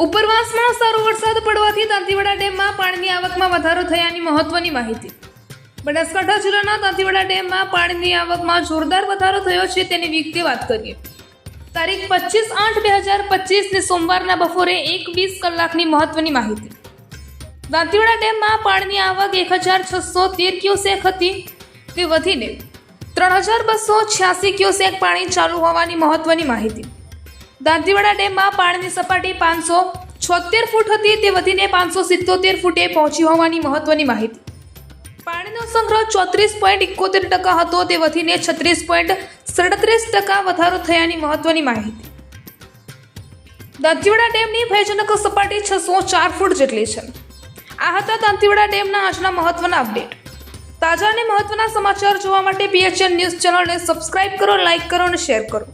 ઉપરવાસમાં સારો વરસાદ પડવાથી દાંતીવાડા ડેમમાં પાણીની આવકમાં વધારો થયાની મહત્વની માહિતી. બનાસકાંઠા જિલ્લાના દાંતીવાડા ડેમમાં પાણીની આવકમાં જોરદાર વધારો થયો છે તેની વિગતે વાત કરીએ. તારીખ પચીસ આઠ બે હજાર પચીસને સોમવારના બપોરે એક વીસ કલાકની મહત્વની માહિતી. દાંતીવાડા ડેમમાં પાણીની આવક એક હજાર છસો તેર ક્યુસેક હતી. તે વધીને ત્રણ હજાર બસો છ્યાસી ક્યુસેક પાણી ચાલુ હોવાની મહત્વની માહિતી. દાંતીવાડા ડેમમાં પાણીની સપાટી પાંચસો છોતેર ફૂટ હતી. તે વધીને પાંચસો સિત્તોતેર ફૂટે પહોંચી હોવાની મહત્વની માહિતી. પાણીનો સંગ્રહ ચોત્રીસ પોઈન્ટ એકોતેર ટકા હતો. તે વધીને છત્રીસ પોઈન્ટ સડત્રીસ ટકા વધારો થયાની મહત્વની માહિતી. દાંતીવાડા ડેમની ભયજનક સપાટી છસો ચાર ફૂટ જેટલી છે. આ હતા દાંતીવાડા ડેમના આજના મહત્વના અપડેટ. તાજા અને મહત્વના સમાચાર જોવા માટે પીએચએન ન્યૂઝ ચેનલને સબસ્ક્રાઇબ કરો, લાઇક કરો અને શેર કરો.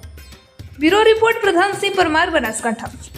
Bureau report Pradhansinh Parmar Banaskantha